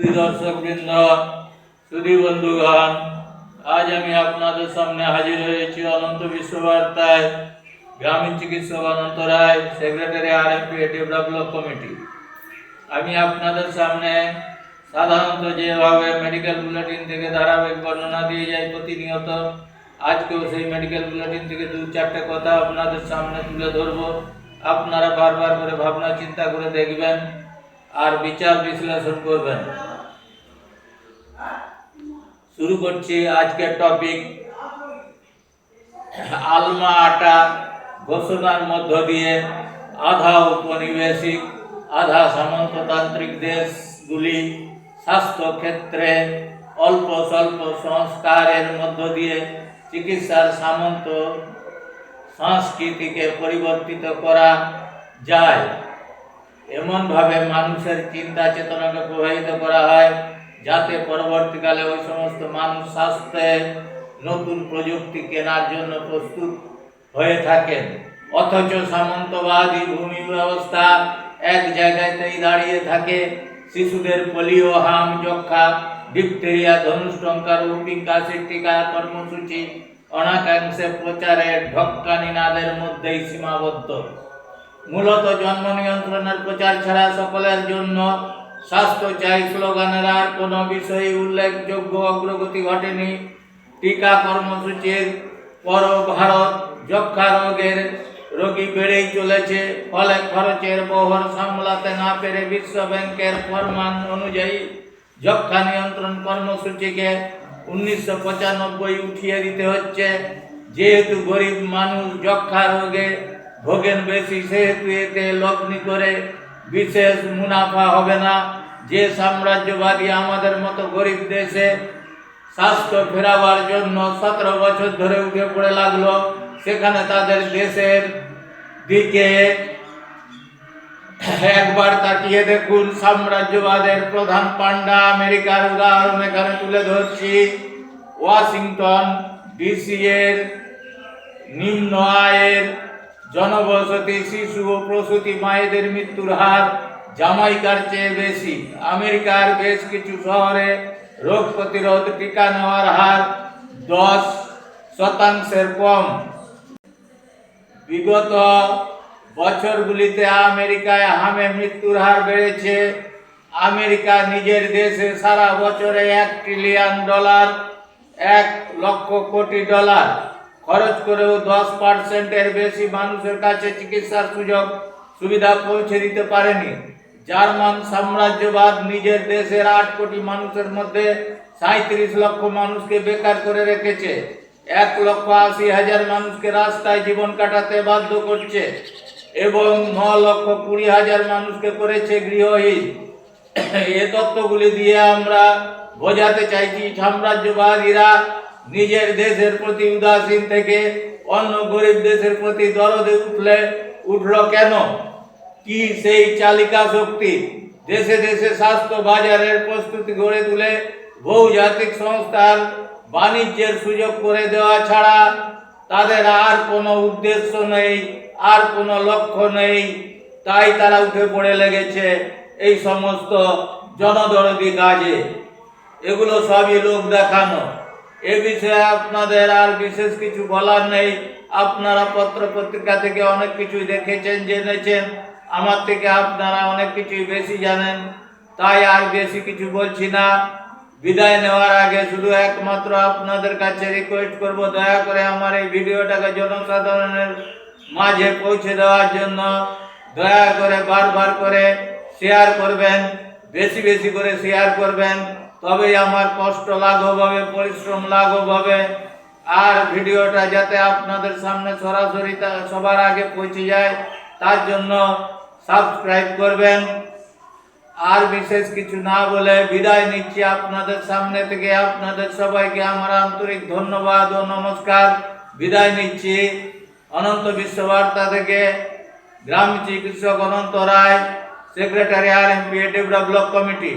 সুধী দর্শক বৃন্দ সুধী বন্ধুগণ, আজ আমি আপনাদের সামনে হাজির হয়েছি অনন্ত বিশ্ববার্তায় গ্রামীণ চিকিৎসক Ananta Ray, secretary R M develop committee. আমি আপনাদের সামনে সাধারণত যেভাবে মেডিকেল বুলেটিন থেকে ধারাবাহিক বর্ণনা দিয়ে যাই প্রতিনিয়ত, আজকেও সেই মেডিকেল বুলেটিন থেকে দু চারটে কথা আপনাদের সামনে তুলে ধরবো। আপনারা বারবার করে ভাবনা, চিন্তা করে দেখবেন আর বিচার বিশ্লেষণ করবেন। শুরু করছি আজকের টপিক আলমা আটা ঘোষণার মধ্য দিয়ে আধা উপনিবেশিক আধা সামন্ততান্ত্রিক দেশগুলি স্বাস্থ্য ক্ষেত্রে অল্প স্বল্প সংস্কারের মধ্য দিয়ে চিকিৎসার সামন্ত সংস্কৃতিকে পরিবর্তিত করা যায়। এমনভাবে মানুষের চিন্তা চেতনাকে প্রভাবিত করা হয়। যাতে পরবর্তীকালে ওই সমস্ত মানুষ স্বাস্থ্যে নতুন প্রযুক্তি কেনার জন্য প্রস্তুত হয়ে থাকেন। অথচ সামন্তবাদী ভূমি ব্যবস্থা এক জায়গাতেই দাঁড়িয়ে থাকে। শিশুদের পোলিও, হাম যক্ষা ডিপথেরিয়া ধনুষ্টঙ্কার উপিং কাশির টিকা, কর্মসূচি অনাকাঙ্ক্ষে প্রচারের ঢক্কানিনাদের মধ্যেই সীমাবদ্ধ। মূলত জন্ম নিয়ন্ত্রণের প্রচার ছাড়া সকলের জন্য স্বাস্থ্য চাই স্লোগানের আর কোনো বিষয়ে উল্লেখযোগ্য অগ্রগতি ঘটেনি। টিকা কর্মসূচির পর ভারত যক্ষা রোগের রোগী বেড়েই চলেছে, ফলে খরচের বহর সামলাতে না পেরে বিশ্ব ব্যাংকের ফরমান অনুযায়ী যক্ষা নিয়ন্ত্রণ কর্মসূচিকে উনিশশো পঁচানব্বই উঠিয়ে দিতে হচ্ছে। যেহেতু গরিব মানুষ যক্ষা রোগে ভোগেন বেশি, সেহেতু এতে লগ্নি করে বিশেষ মুনাফা হবে না। যে সাম্রাজ্যবাদী আমাদের মতো গরিব দেশে স্বাস্থ্য ফেরাবার জন্য সতেরো বছর ধরে উঠে পড়ে লাগল, সেখানে তাদের দেশের দিকে একবার তাকিয়ে দেখুন, সাম্রাজ্যবাদের প্রধান পান্ডা আমেরিকার উদাহরণ এখানে তুলে ধরছি। ওয়াশিংটন ডিসি এর নিম্ন আয়ের জনবসতি, শিশু ও প্রসূতি মায়েদের মৃত্যুর হার জামাইকার চেয়ে বেশি। আমেরিকার বেশ কিছু শহরে রোগ প্রতিরোধ টিকা নেওয়ার হার দশ শতাংশের কম। বিগত বছরগুলিতে আমেরিকায় হামে মৃত্যুর হার বেড়েছে। আমেরিকা নিজের দেশে সারা বছরে এক ট্রিলিয়ন ডলার, এক লক্ষ কোটি ডলার। খরচ করেও দশ পার্সেন্টের বেশি মানুষের কাছে চিকিৎসার সুযোগ, সুবিধা পৌঁছে দিতে পারেনি। জার্মান সাম্রাজ্যবাদ নিজের দেশের আট কোটি মানুষের মধ্যে সাঁত্রিশ লক্ষ মানুষকে বেকার করে রেখেছে। এক লক্ষ আশি হাজার মানুষকে রাস্তায় জীবন কাটাতে বাধ্য করছে এবং ন লক্ষ কুড়ি হাজার মানুষকে করেছে গৃহহীন। এ তত্ত্বগুলি দিয়ে আমরা বোঝাতে চাইছি সাম্রাজ্যবাদীরা নিজের দেশের প্রতি উদাসীন থেকে অন্য গরিব দেশের প্রতি দরদে উঠলে উঠল কেন? কি সেই চালিকা শক্তি? দেশে দেশে স্বাস্থ্য বাজারের প্রস্তুতি গড়ে তুলে বহুজাতিক সংস্থার বাণিজ্যের সুযোগ করে দেওয়া ছাড়া তাদের আর কোনো উদ্দেশ্য নেই, আর কোনো লক্ষ্য নেই। তাই তারা উঠে পড়ে লেগেছে এই সমস্ত জনদরদি কাজে। এগুলো সবই লোক দেখানো। এ বিষয়ে আপনাদের আর বিশেষ কিছু বলার নেই। আপনারা পত্র পত্রিকা থেকে অনেক কিছুই দেখেছেন, জেনেছেন। আমার থেকে আপনারা অনেক কিছুই বেশি জানেন। তাই আর বেশি কিছু বলছি না। বিদায় নেওয়ার আগে শুধু একমাত্র আপনাদের কাছে রিকোয়েস্ট করব, দয়া করে আমার এই ভিডিওটাকে জনসাধারণের মাঝে পৌঁছে দেওয়ার জন্য দয়া করে বারবার করে শেয়ার করবেন, বেশি বেশি করে শেয়ার করবেন। তবেই আমার কষ্ট লাঘব হবে পরিশ্রম লাঘব হবে আর ভিডিওটা যাতে আপনাদের সামনে সরাসরি সবার আগে পৌঁছে যায়, তার জন্য সাবস্ক্রাইব করবেন। আর বিশেষ কিছু না বলে বিদায় নিচ্ছি আপনাদের সামনে থেকে। আপনাদের সবাইকে আমার আন্তরিক ধন্যবাদ ও নমস্কার। বিদায় নিচ্ছি অনন্ত বিশ্ববার্তা থেকে। গ্রাম চিকিৎসক Ananta Ray, secretary R M P develop committee.